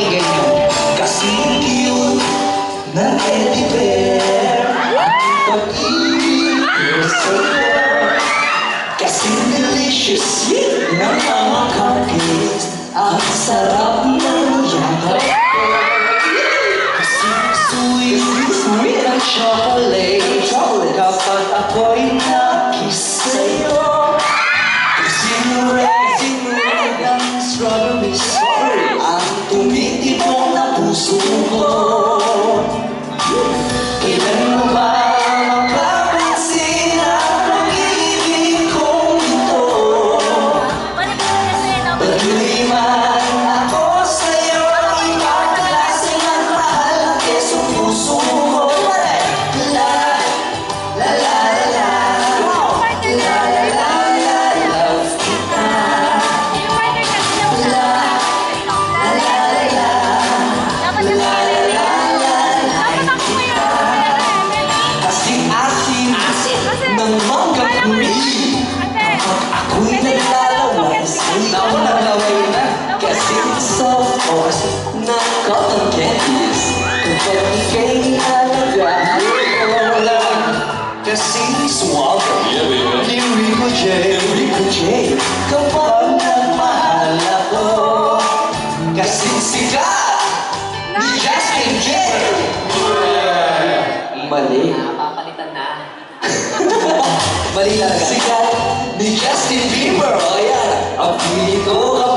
pakinggan nyo. Kasi cute na teddy bear pag-ibig sa'yo Kasi delicious ng mga cookies Ang sarap ng yakap Kasi sweet, sweet ang chocolate Kapag ako'y nakiss kita. Kasing asin ng manggang huli soft o kasi na candies Kapag ika'y alagahan ko lang Kasi swag Ni Rico J Rico J Kapag nagmahal ako Kasi sikat Ni Justin J Mali. Napapalitan na. Mali talaga. Sikat ni Justin Bieber. O yan. Ang pili ko kapag